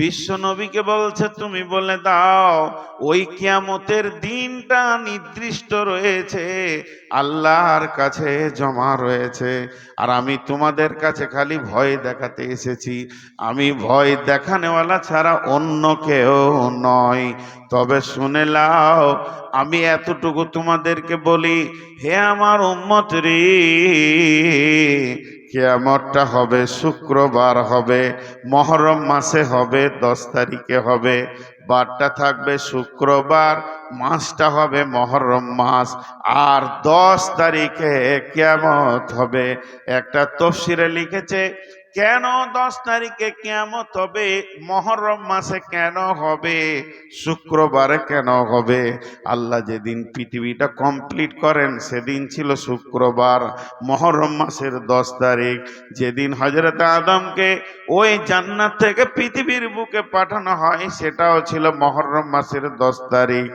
বিশ্ব নবীকে বলছে, তুমি বলে দাও, ওই কিয়ামতের দিনটা নির্দিষ্ট রয়েছে, আল্লাহর কাছে জমা রয়েছে, আর আমি তোমাদের কাছে খালি ভয় দেখাতে এসেছি। আমি ভয় দেখানেওয়ালা ছাড়া অন্য কেউ নয়। তবে শুনে লাও আমি এতটুকু তোমাদেরকে বলি, হে আমার উম্মত রে কেয়ামতটা হবে, শুক্রবার হবে, মহরম মাসে হবে, দশ তারিখে হবে, বারটা থাকবে শুক্রবার, মাসটা হবে মহরম মাস, আর দশ তারিখে কেয়ামত হবে। একটা তফসিরে লিখেছে কেন দশ তারিখে কেমত হবে? মহরম মাসে কেন হবে? শুক্রবারে কেন হবে? আল্লাহ যেদিন পৃথিবীটা কমপ্লিট করেন, সেদিন ছিল শুক্রবার, মহরম মাসের দশ তারিখ। যেদিন হজরত আদমকে ওই জান্নাত থেকে পৃথিবীর বুকে পাঠানো হয়, সেটাও ছিল মহরম মাসের দশ তারিখ।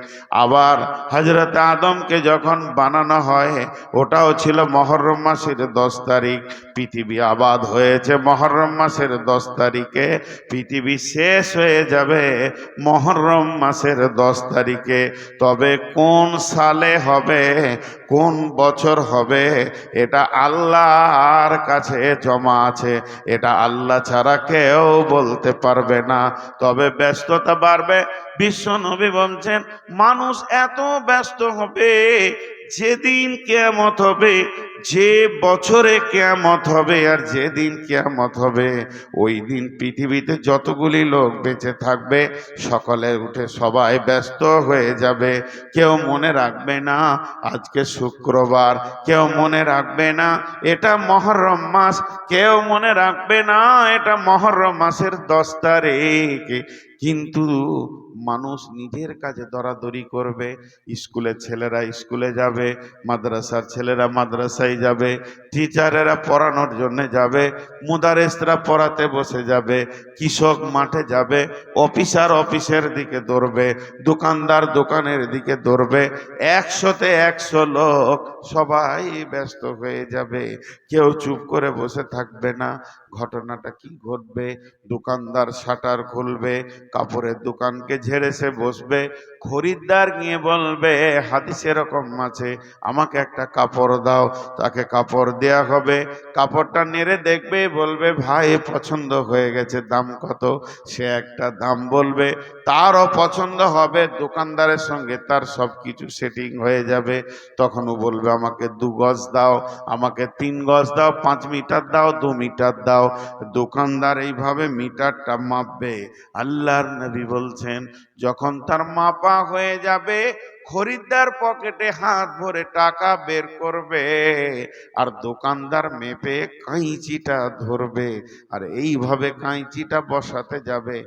আবার হজরত আদমকে যখন বানানো হয়, ওটাও ছিল মহরম মাসের দশ তারিখ। পৃথিবী আবাদ হয়েছে মহরম মাসের দশ তারিখে পৃথিবী শেষ হয়ে যাবে মহরম মাসের দশ তারিখে। তবে কোন সালে হবে, কোন বছর হবে, এটা আল্লাহর কাছে জমা আছে। এটা আল্লাহ ছাড়া কেউ বলতে পারবে না। তবে ব্যস্ততা বাড়বে। বিশ্ব নবী বলছেন, মানুষ এত ব্যস্ত হবে যেদিন কেয়ামত হবে, যে বছরে কেয়ামত হবে আর যেদিন কেয়ামত হবে, ওই দিন পৃথিবীতে যতগুলি লোক বেঁচে থাকবে, সকলে উঠে সবাই ব্যস্ত হয়ে যাবে। কেউ মনে রাখবে না, আজকে শুক্রবার। কেউ মনে রাখবে না, এটা মহরম মাস। কেউ মনে রাখবে না, এটা মহরম মাসের দশ তারিখ। কিন্তু মানুষ নিজের কাজে দরাদরি করবে স্কুলের ছেলেরা স্কুলে যাবে, মাদ্রাসার ছেলেরা মাদ্রাসায় যাবে, টিচারেরা পড়ানোর জন্য যাবে, মুদারেসরা পড়াতে বসে যাবে, কৃষক মাঠে যাবে, অফিসার অফিসের দিকে দৌড়বে, দোকানদার দোকানের দিকে দৌড়বে, একশোতে একশো লোক সবাই ব্যস্ত হয়ে যাবে, কেউ চুপ করে বসে থাকবে না, ঘটনাটা কি ঘটবে, দোকানদার শাটার খুলবে কাপড়ের দোকানকে ঝেড়ে সে বসবে, খরিদ্দার নিয়ে বলবে, হাদিস এরকম আছে, আমাকে একটা কাপড় দাও। তাকে কাপড় দেয়া হবে, কাপড়টা নেড়ে দেখবে, বলবে, ভাই, পছন্দ হয়ে গেছে, দাম কত? সে একটা দাম বলবে, তারও পছন্দ হবে, দোকানদারের সঙ্গে তার সব কিছু সেটিং হয়ে যাবে। তখন ও বলবে, আমাকে দু গজ দাও, আমাকে তিন গজ দাও, পাঁচ মিটার দাও, দু মিটার দাও। দোকানদার এইভাবে মিটারটা মাপবে আল্লাহর নবী বলছেন যখন তার মাপা হয়ে যাবে খরিদ্দার পকেটে হাত ভরে টাকা বের করবে আর দোকানদার মেপে কাঁইচিটা ধরবে। আর এইভাবে কাঁইচিটা বসাতে যাবে।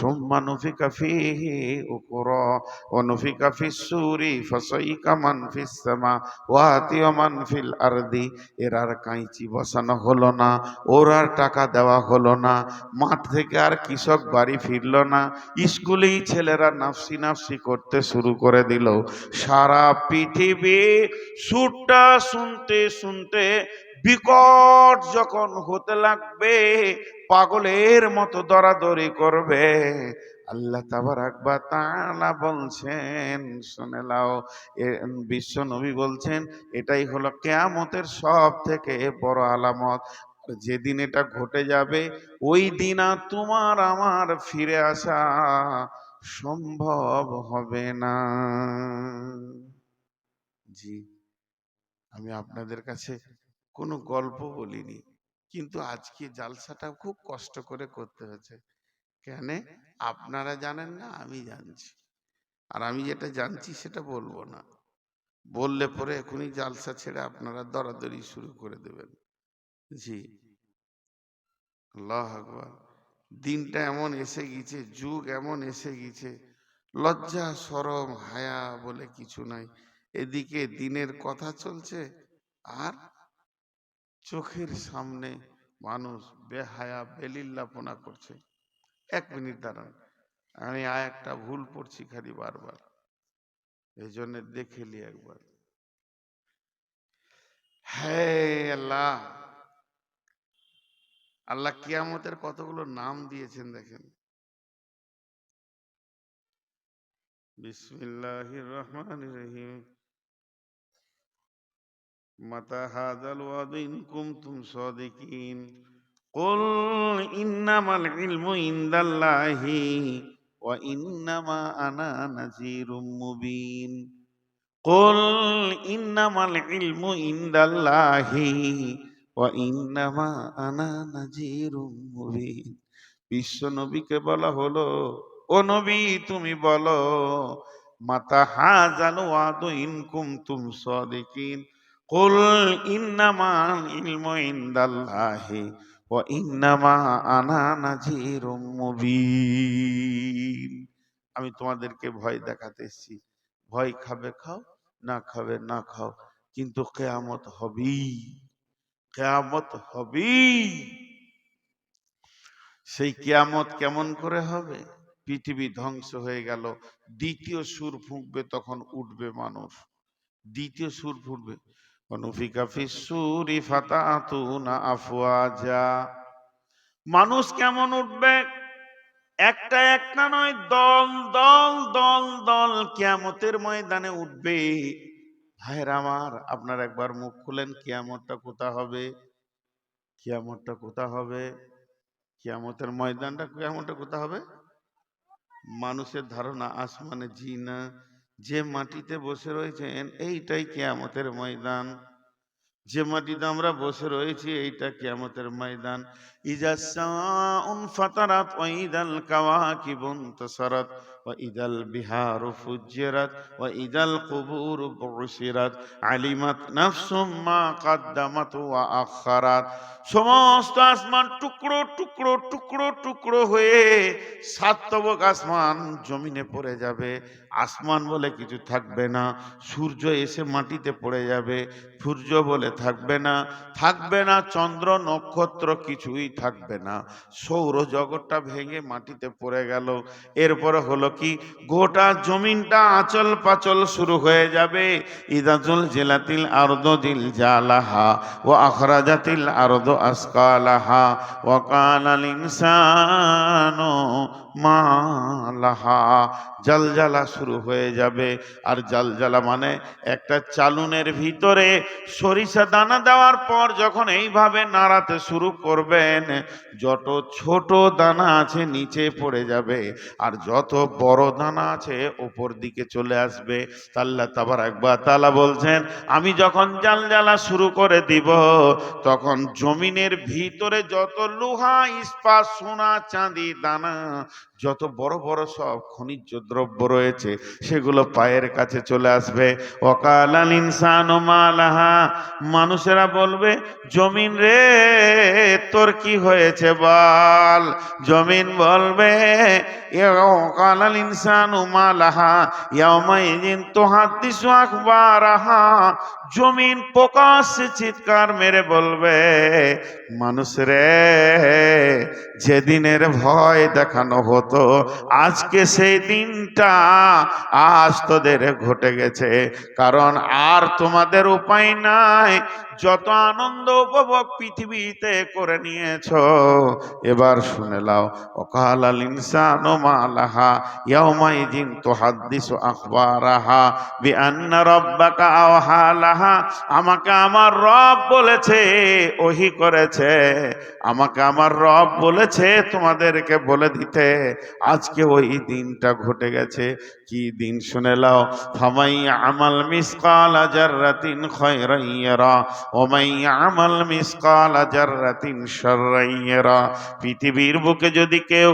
সম্মানুফিকা ফিহি উপর অনুফিকা ফিসুরি ফসইকা মান ফিসামা ওয়াতিও মান ফিল আরদি এর আর কাঁইচি বসানো হলো না, ওর আর টাকা দেওয়া হলো না, মাঠ থেকে আর কৃষক বাড়ি ফিরলো না, স্কুলেই ছেলেরা নাফসি নাফসি করতে শুরু করে দিল। সারা পৃথিবী সুরটা শুনতে শুনতে বিকট যখন হতে লাগবে, পাগলের মতো দরাদরি করবে। আল্লাহ তাবার আকবার তাআলা বলছেন, শুনে লাও বিশ্ব নবী বলছেন, এটাই হলো কেয়ামতের সব থেকে বড় আলামত। যেদিন এটা ঘটে যাবে, ওই দিন আর তোমার আমার ফিরে আসা। সম্ভব হবে না। জি, আমি আপনাদের কাছে কোনো গল্প বলিনি, কিন্তু আজকে জালসাটা খুব কষ্ট করে করতে হয়েছে। কেন? আপনারা জানেন না, আমি জানছি। আর আমি যেটা জানছি সেটা বলব না। বললে পরে এখনই জালসা ছেড়ে আপনারা দরাদরি শুরু করে দেবেন। জি। আল্লাহ আকবার। দিনটা এমন এসে গেছে, যুগ এমন এসে গেছে। লজ্জা, সরম, হায়া বলে কিছু নাই। এদিকে দিনের কথা চলছে আর চোখের সামনে মানুষ বেহায়া, বেলিল্লাপনা করছে। এক মিনিট দাঁড়ান, আমি আর একটা ভুল পড়ছি খালি বারবার। এই জন্য দেখে একবার। হ্যাঁ আল্লাহ! আল্লাহ কিয়ামতের কতগুলো নাম দিয়েছেন দেখেন بسم الله الرحمن الرحيم متى هذا الوعد إن كنتم صادقين قل إنما العلم عند الله وإنما أنا نذير مبين قل إنما العلم عند الله ওয়াইন্নামা আনা নাজিরুম মুবিন বিশ্ব নবীকে বলা হলো, ও নবী, তুমি বলো, মাতা জানো ওয়াদু ইনকুম তুম সাদিকিন। কুল ইন্নামা ইলমু ইনদাল্লাহি ও ইন্নামা আনা নাজিরুম মুবিন আমি তোমাদেরকে ভয় দেখাতে এসেছি। ভয় খাবে, খাও, না খাবে, না খাও, কিন্তু কেয়ামত হবেই। কেয়ামত হবেই। সেই কেয়ামত কেমন করে হবে? পৃথিবী ধ্বংস হয়ে গেল, দ্বিতীয় সুর ফুঁকবে, তখন উঠবে মানুষ। দ্বিতীয় সুর ফুটবে। মানুষ কেমন উঠবে? একটা একটা নয়, দল দল দল দল কিয়ামতের ময়দানে উঠবে। ভাইয়ের আমার, আপনার একবার মুখ খুলেন, কিয়ামতটা কোথা হবে? কিয়ামতটা কোথা হবে? কিয়ামতের ময়দানটা কিয়ামতটা কোথা হবে? মানুষের ধারণা আসমানে জি না যে মাটিতে বসে রয়েছেন, এইটাই কিয়ামতের ময়দান। যে মাটিতে আমরা বসে রয়েছি, এইটা কিয়ামতের ময়দান। ইজা সাউন ফাতারাত ওয়া ইদাল কাওয়াকিবুন তাসারাত। বিহারু ফুজ্জিরাত ওয়া ইদাল কুবুরু বুসিরাত আলিমাত নাফসুম মা কাদ্দামাত ওয়া সমস্ত আসমান টুকরো টুকরো টুকরো টুকরো হয়ে সাত সাতবক আসমান জমিনে পড়ে যাবে। আসমান বলে কিছু থাকবে না, সূর্য এসে মাটিতে পড়ে যাবে, সূর্য বলে থাকবে না থাকবে না চন্দ্র, নক্ষত্র, কিছুই থাকবে না। সৌর জগৎটা ভেঙে মাটিতে পড়ে গেল। এরপরে হলো কি? গোটা জমিনটা আচল পাচল শুরু হয়ে যাবে। ইদাজুল জেলাতিল আরদ দিল জালাহা ও আখরাজাতিল আরদ আসকালাহা ও কানাল ইনসানো মালাহা, জালজালা শুরু হয়ে যাবে। আর জালজালা মানে একটা চালুনের ভিতরে সরিষা দানা দেওয়ার পর যখন এইভাবে নাড়াতে শুরু করবেন, যত ছোট দানা আছে নিচে পড়ে যাবে, আর যত বড় দানা আছে ওপর দিকে চলে আসবে। তাল্লা তাবার একবার তালা বলছেন, আমি যখন জাল জ্বালা শুরু করে দিব, তখন জমিনের ভিতরে যত লোহা, ইস্পাত, সোনা, চাঁদি, দানা যত বড় বড় সব খনিজ দ্রব্য রয়েছে, সেগুলো পায়ের কাছে চলে আসবে। অকালাল ইনসান মালাহা। মানুষেরা বলবে, জমিন রে, তোর কি হয়েছে বল? জমিন বলবে অকালাল ইনসান মালাহা। ইয়াউমাইদিন তুহাদ্দিসু আখবারাহা। জমিন প্রকাশ্যে চিৎকার মেরে বলবে মানুষ রে যেদিনের ভয় দেখানো হতো আজকে সেই দিনটা আজ তোদের ঘটে গেছে। কারণ আর তোমাদের উপায় নাই। যত আনন্দ উপভোগ পৃথিবীতে করে নিয়েছ, এবার শুনে লাও। অকাল আল ইনসান মালাহা ইয়াউমাইদিন তুহাদ্দিসু আখবারাহা, বিআন্না রাব্বাকা আওহালাহা আমাকে আমার রব বলেছে, ওহি করেছে। আমাকে আমার রব বলেছে তোমাদেরকে বলে দিতে। আজকে ওই দিনটা ঘটে গেছে। কি দিন শুনে লাও ফামাই আমাল মিসকাল জাররাতিন খায়রান ইয়ারা, ওমাই আমাল মিসকাল জাররাতিন শাররান ইয়ারা। পৃথিবীর বুকে যদি কেউ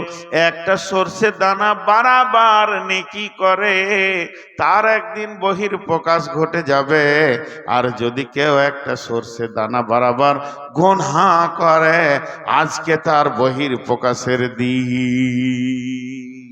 একটা সর্ষে দানা বারাবার নেকি করে, তার একদিন বহির প্রকাশ ঘটে যাবে। আর যদি কেউ একটা সর্ষে দানা বারাবার গুনহা করে, আজকে তার বহির প্রকাশের দিন। thee.